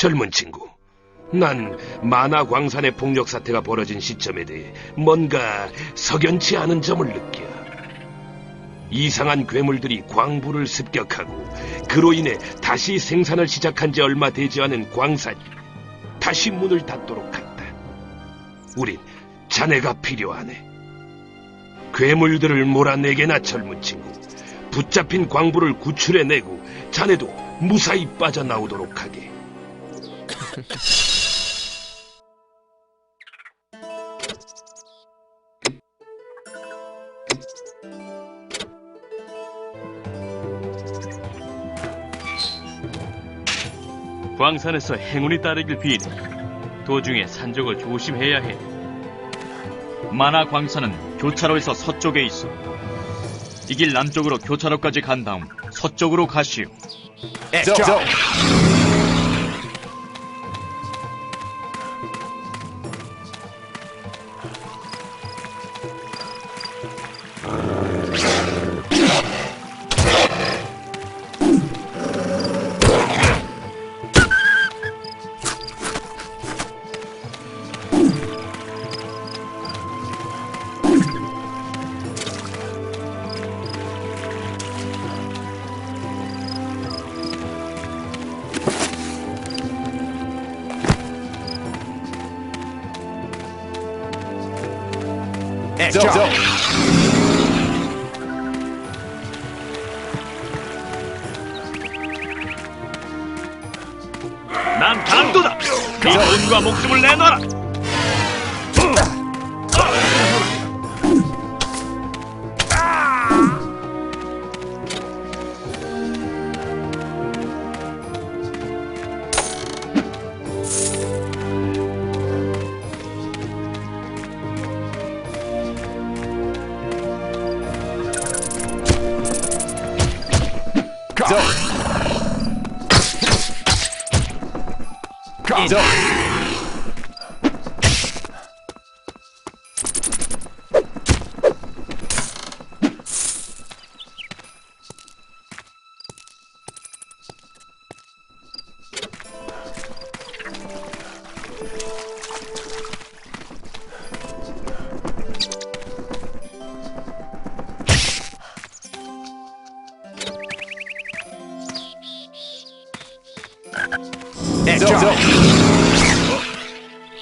젊은 친구, 난 만화 광산의 폭력 사태가 벌어진 시점에 대해 뭔가 석연치 않은 점을 느껴. 이상한 괴물들이 광부를 습격하고 그로 인해 다시 생산을 시작한 지 얼마 되지 않은 광산이 다시 문을 닫도록 한다. 우린 자네가 필요하네. 괴물들을 몰아내게나 젊은 친구. 붙잡힌 광부를 구출해내고 자네도 무사히 빠져나오도록 하게. 광산에서 행운이 따르길 비리. 도중에 산적을 조심해야 해. 만화 광산은 교차로에서 서쪽에 있어. 이 길 남쪽으로 교차로까지 간 다음 서쪽으로 가시오. 액정!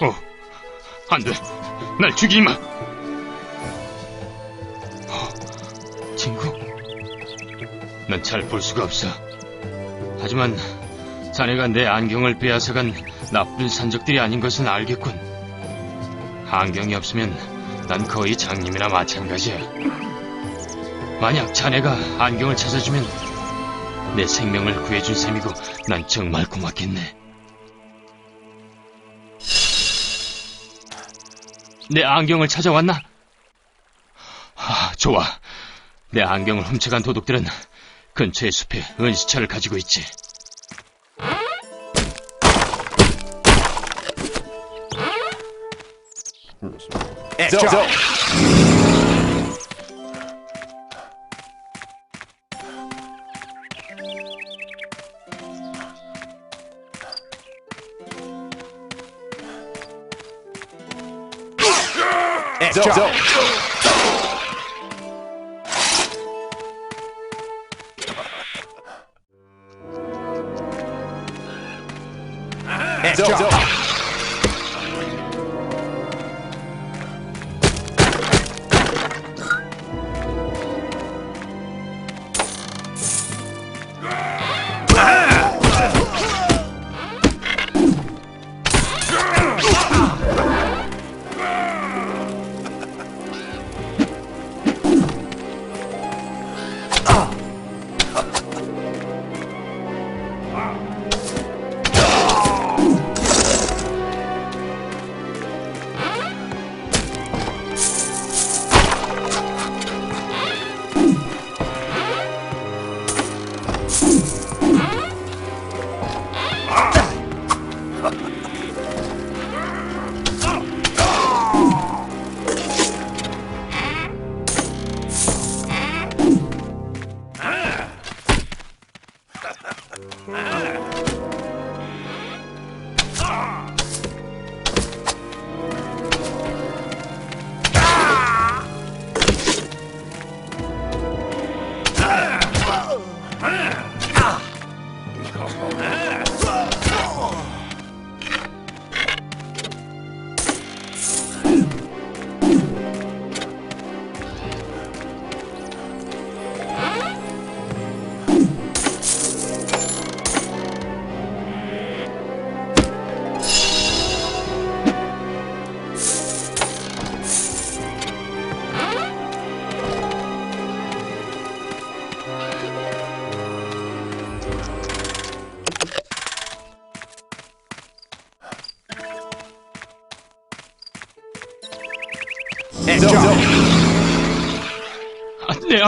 어, 안 돼. 날 죽이지 마. 어, 친구, 난 잘 볼 수가 없어. 하지만 자네가 내 안경을 빼앗아간 나쁜 산적들이 아닌 것은 알겠군. 안경이 없으면 난 거의 장님이나 마찬가지야. 만약 자네가 안경을 찾아주면 내 생명을 구해준 셈이고 난 정말 고맙겠네. 내 안경을 찾아왔나? 아, 좋아. 내 안경을 훔쳐간 도둑들은 근처의 숲에 은시처를 가지고 있지. 액정! 액정! 액정! 내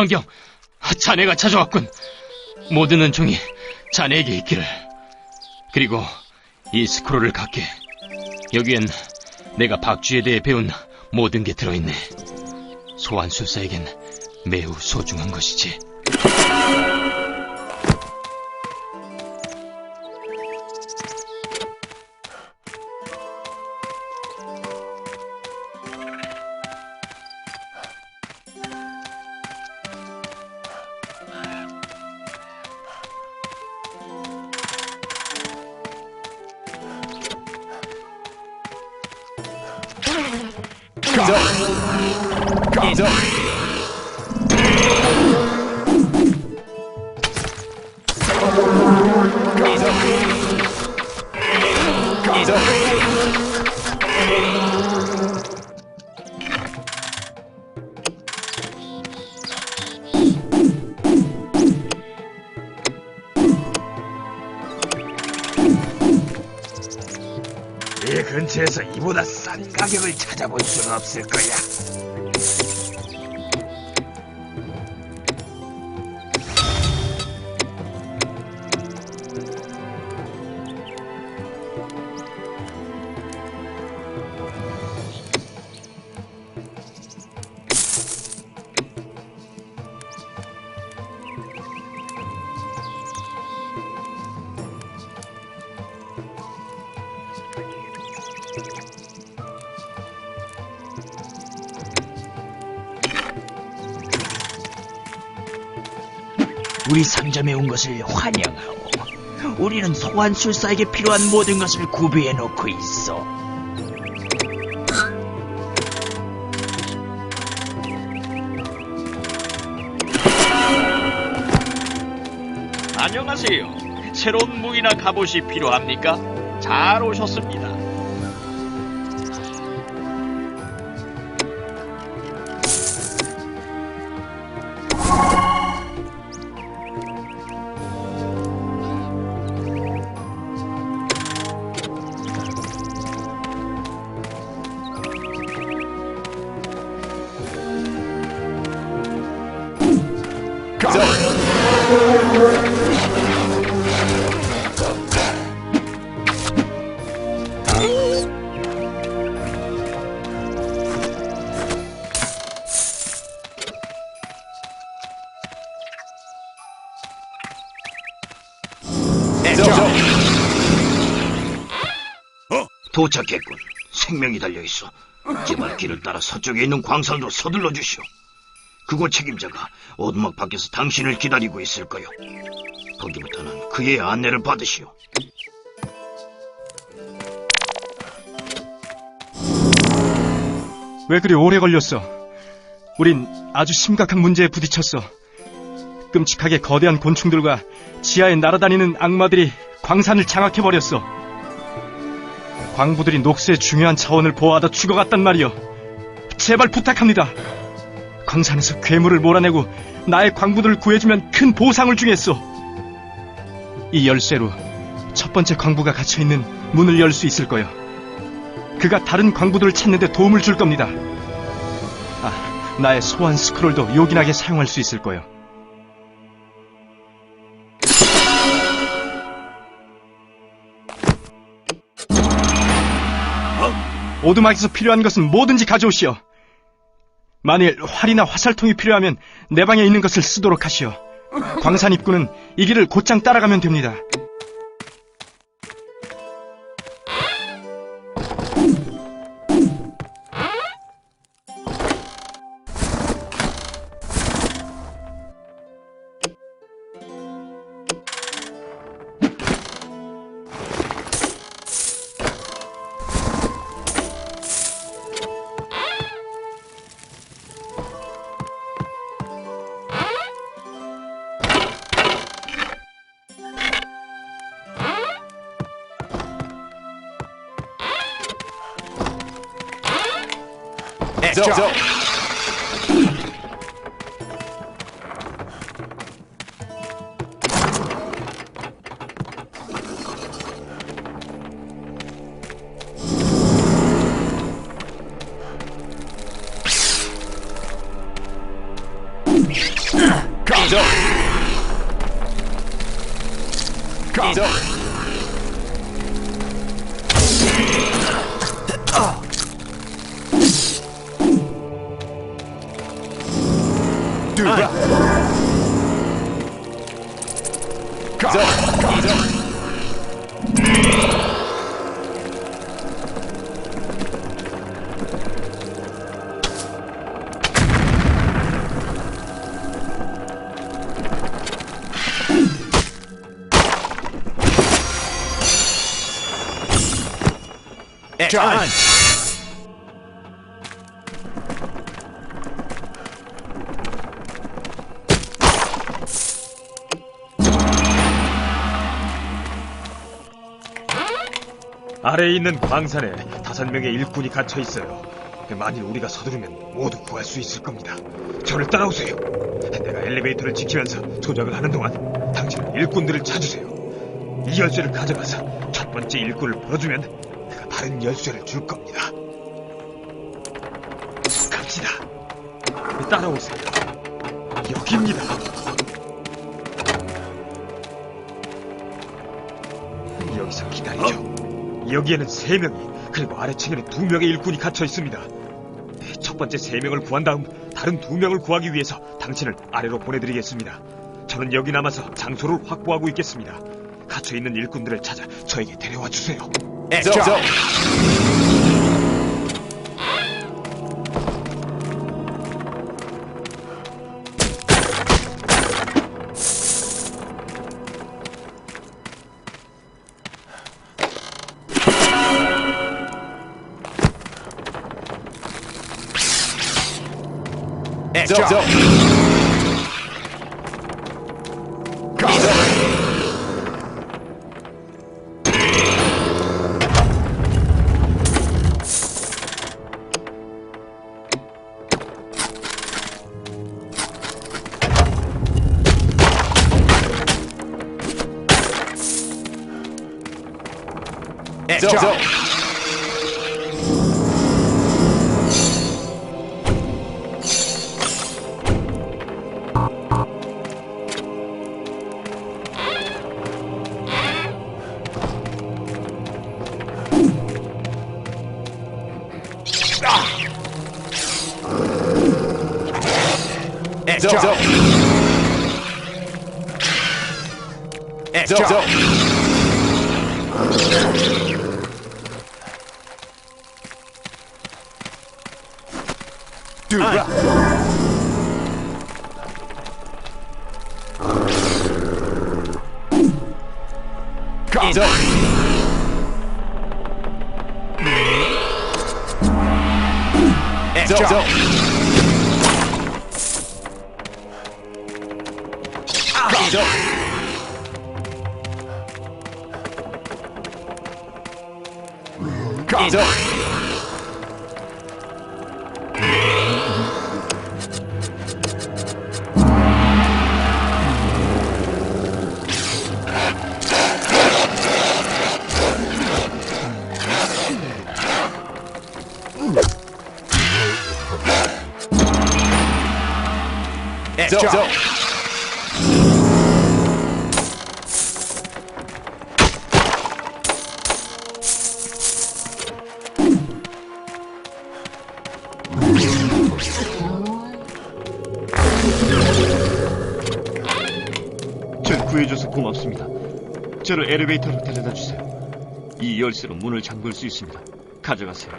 안경! 자네가 찾아왔군. 모든 은총이 자네에게 있기를. 그리고 이 스크롤을 갖게. 여기엔 내가 박쥐에 대해 배운 모든 게 들어있네. 소환술사에겐 매우 소중한 것이지. Go. Go. 이근 처에서 이보다 싼 가격을 찾아볼 수는 없을 거야. 우리 상점에 온 것을 환영하오. 우리는 소환술사에게 필요한 모든 것을 구비해 놓고 있어. 안녕하세요. 새로운 무기나 갑옷이 필요합니까? 잘 오셨습니다. 도착했군. 생명이 달려 있어. 제발 길을 따라 서쪽에 있는 광산으로 서둘러 주시오. 그곳 책임자가 오두막 밖에서 당신을 기다리고 있을 거요. 거기부터는 그의 안내를 받으시오. 왜 그리 오래 걸렸어? 우린 아주 심각한 문제에 부딪혔어. 끔찍하게 거대한 곤충들과 지하에 날아다니는 악마들이 광산을 장악해버렸어. 광부들이 녹수의 중요한 자원을 보호하다 죽어갔단 말이여. 제발 부탁합니다. 광산에서 괴물을 몰아내고 나의 광부들을 구해주면 큰 보상을 주겠소. 이 열쇠로 첫 번째 광부가 갇혀있는 문을 열 수 있을 거요. 그가 다른 광부들을 찾는데 도움을 줄 겁니다. 아, 나의 소환 스크롤도 요긴하게 사용할 수 있을 거요. 오두막에서 필요한 것은 뭐든지 가져오시오. 만일 활이나 화살통이 필요하면 내 방에 있는 것을 쓰도록 하시오. 광산 입구는 이 길을 곧장 따라가면 됩니다. Del, Del. John. John. 아래에 있는 광산에 다섯 명의 일꾼이 갇혀 있어요. 만일 우리가 서두르면 모두 구할 수 있을 겁니다. 저를 따라오세요. 내가 엘리베이터를 지키면서 조작을 하는 동안 당신은 일꾼들을 찾으세요. 이 열쇠를 가져가서 첫 번째 일꾼을 풀어주면 내가 다른 열쇠를 줄 겁니다. 갑시다. 따라오세요. 여기입니다. 여기서 기다리죠. 여기에는 세 명이 그리고 아래층에는 두 명의 일꾼이 갇혀 있습니다. 네, 첫 번째 세 명을 구한 다음 다른 두 명을 구하기 위해서 당신을 아래로 보내드리겠습니다. 저는 여기 남아서 장소를 확보하고 있겠습니다. 갇혀 있는 일꾼들을 찾아 저에게 데려와 주세요. 액션. 액 액션. 가자. 액션. 가자. 가자. 액션. 절 구해줘서 고맙습니다. 저를 엘리베이터로 데려다 주세요. 이 열쇠로 문을 잠글 수 있습니다. 가져가세요.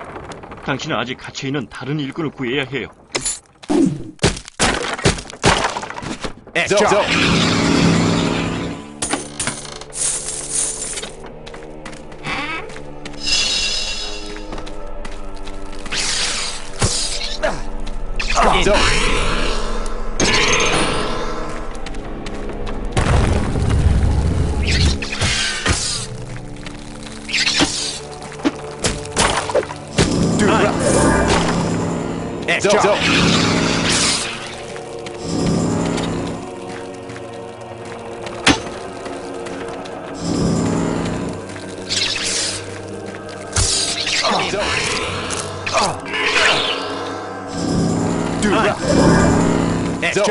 당신은 아직 갇혀있는 다른 일꾼을 구해야 해요. 액션. 가 액션.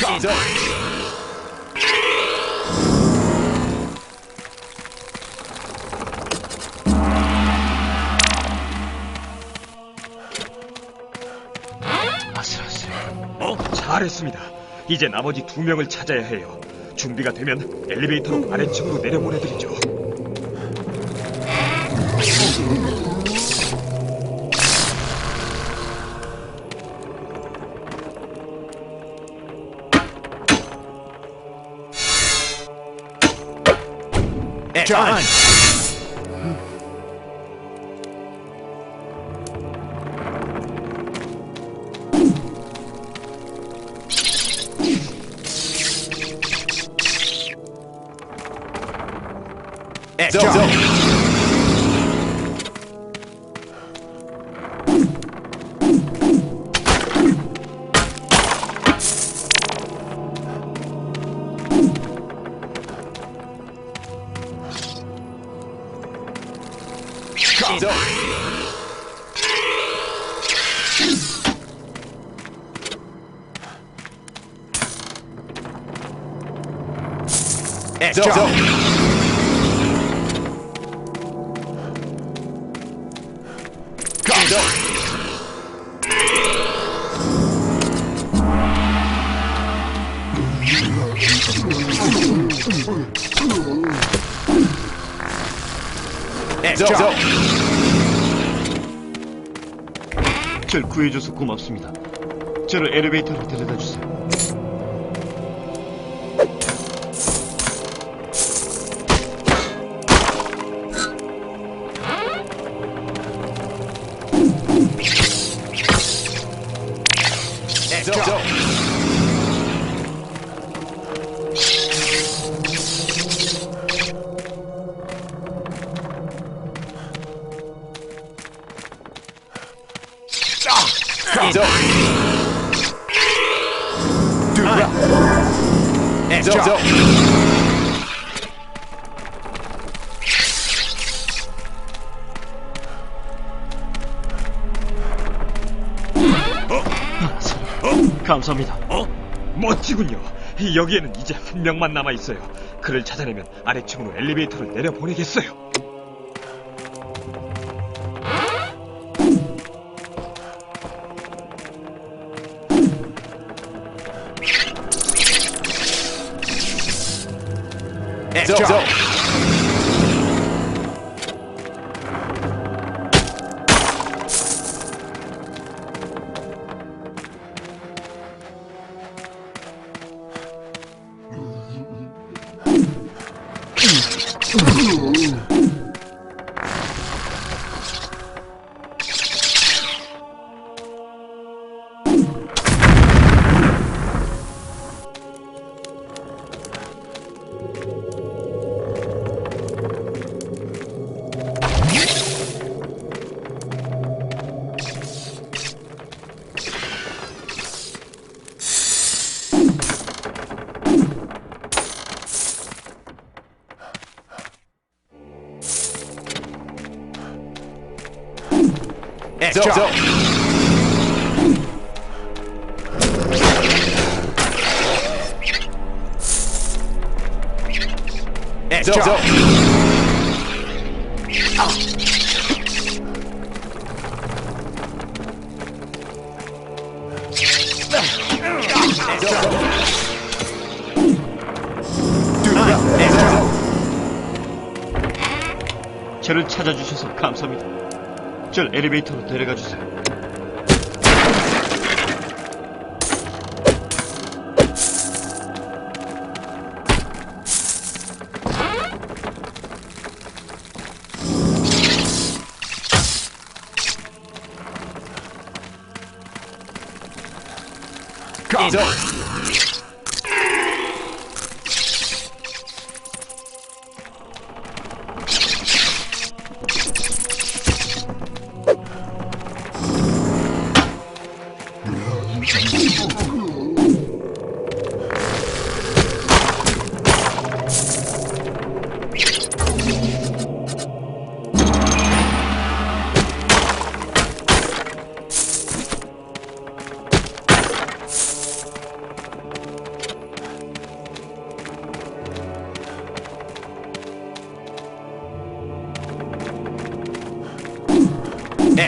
가자. 아슬아슬. 어, 잘했습니다. 이제 나머지 두 명을 찾아야 해요. 준비가 되면 엘리베이터로 아래층으로 내려보내드리죠. Jump. 구해줘서 고맙습니다. 저를 엘리베이터로 데려다 주세요. 여기에는 이제 한 명만 남아 있어요. 그를 찾아내면 아래층으로 엘리베이터를 내려 보내겠어요. Do right. Action! 저를 찾아주셔서 감사합니다. 절 엘리베이터로 데려가 주세요.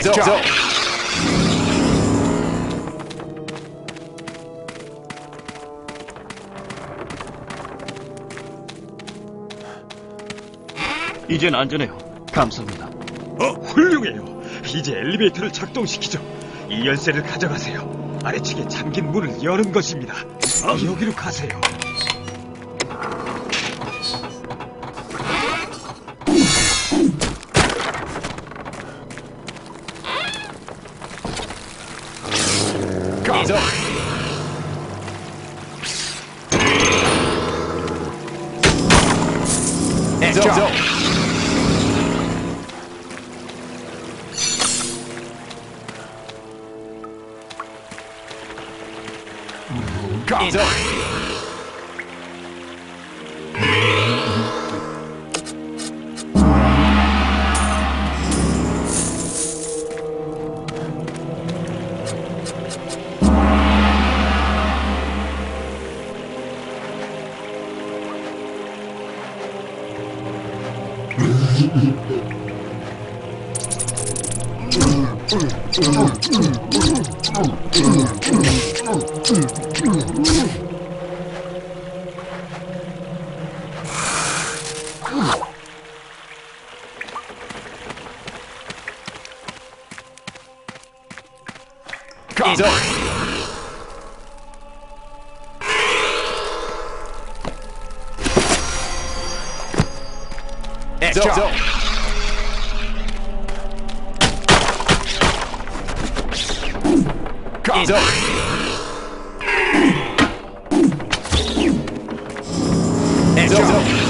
Go! Action! 이젠 안전해요. 감사합니다. 어, 훌륭해요. 이제 엘리베이터를 작동시키죠. 이 열쇠를 가져가세요. 아래층에 잠긴 문을 여는 것입니다. 여기로 가세요. He's up. Nice dope, job. Dope. Cops up. Heads up.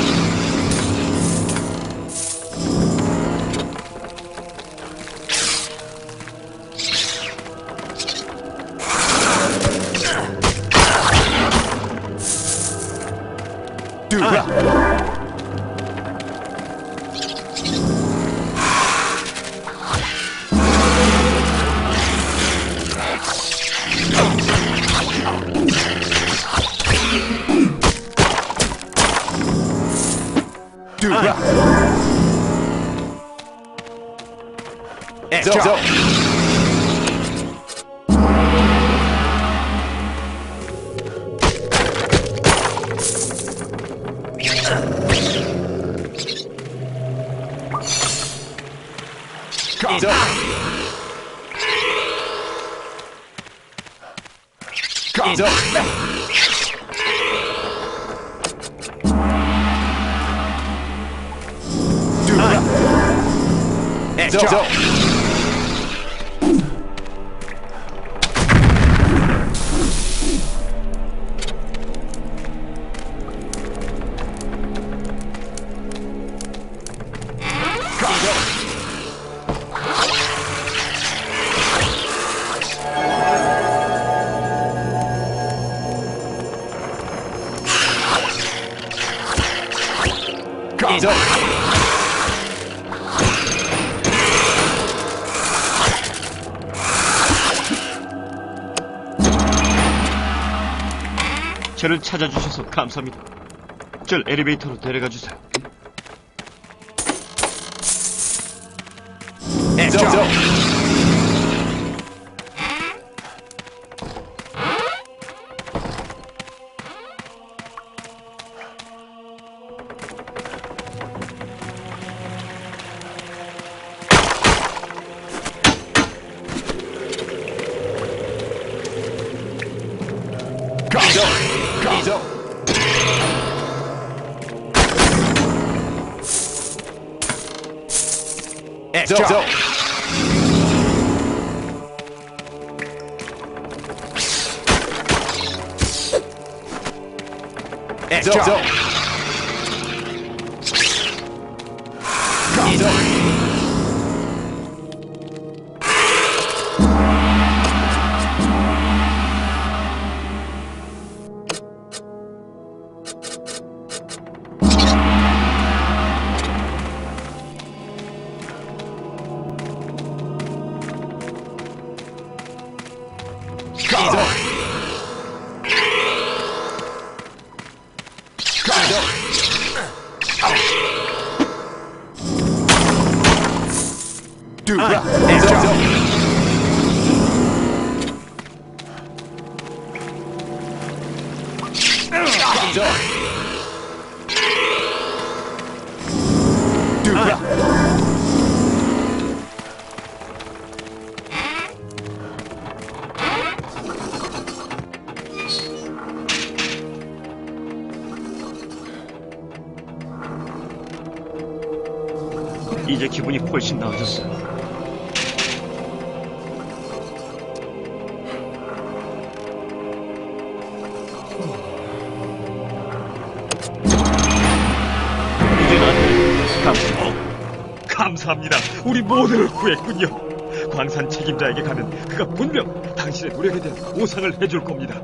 Dude, uh. Do that. Hands 찾아주셔서 감사합니다. 절 엘리베이터로 데려가 주세요. Up. 上エクションエ Do that. Hands up. Hands up. Do that. 이제 기분이 훨씬 나아졌어요. 모두를 구했군요. 광산 책임자에게 가면 그가 분명 당신의 노력에 대한 보상을 해줄 겁니다.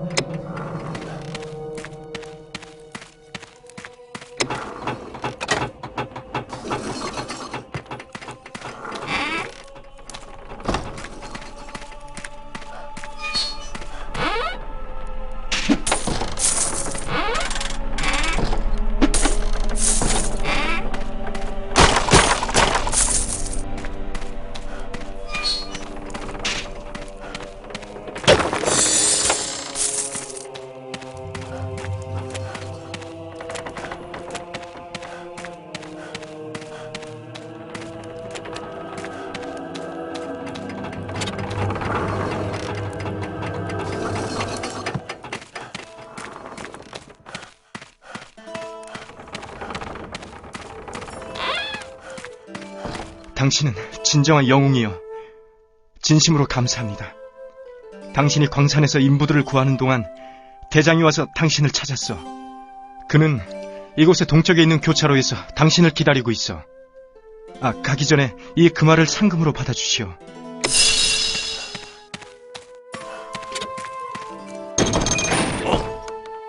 당신은 진정한 영웅이요. 진심으로 감사합니다. 당신이 광산에서 인부들을 구하는 동안 대장이 와서 당신을 찾았어. 그는 이곳의 동쪽에 있는 교차로에서 당신을 기다리고 있어. 아, 가기 전에 이 금화를 상금으로 받아주시오.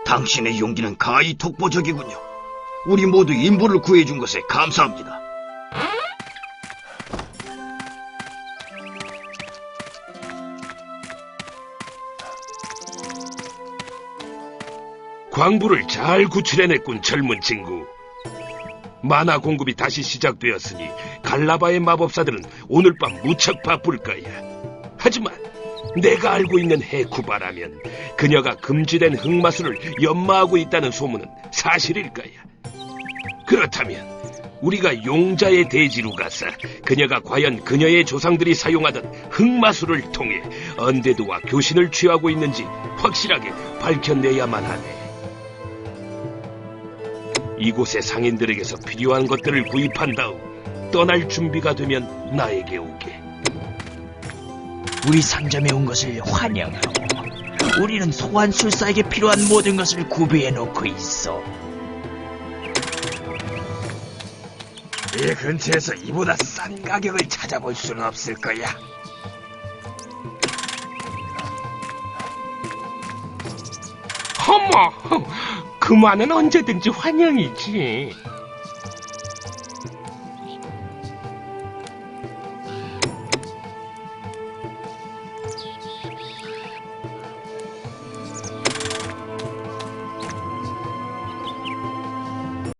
당신의 용기는 가히 독보적이군요. 우리 모두 인부를 구해준 것에 감사합니다. 광부를 잘 구출해냈군 젊은 친구. 만화 공급이 다시 시작되었으니 갈라바의 마법사들은 오늘 밤 무척 바쁠 거야. 하지만 내가 알고 있는 해쿠바라면 그녀가 금지된 흑마술을 연마하고 있다는 소문은 사실일 거야. 그렇다면 우리가 용자의 대지로 가서 그녀가 과연 그녀의 조상들이 사용하던 흑마술을 통해 언데드와 교신을 취하고 있는지 확실하게 밝혀내야만 하네. 이곳의 상인들에게서 필요한 것들을 구입한 다음 떠날 준비가 되면 나에게 오게. 우리 상점에 온 것을 환영하오. 우리는 소환술사에게 필요한 모든 것을 구비해 놓고 있어. 이 근처에서 이보다 싼 가격을 찾아볼 수는 없을 거야. 허머, 그만은 언제든지 환영이지.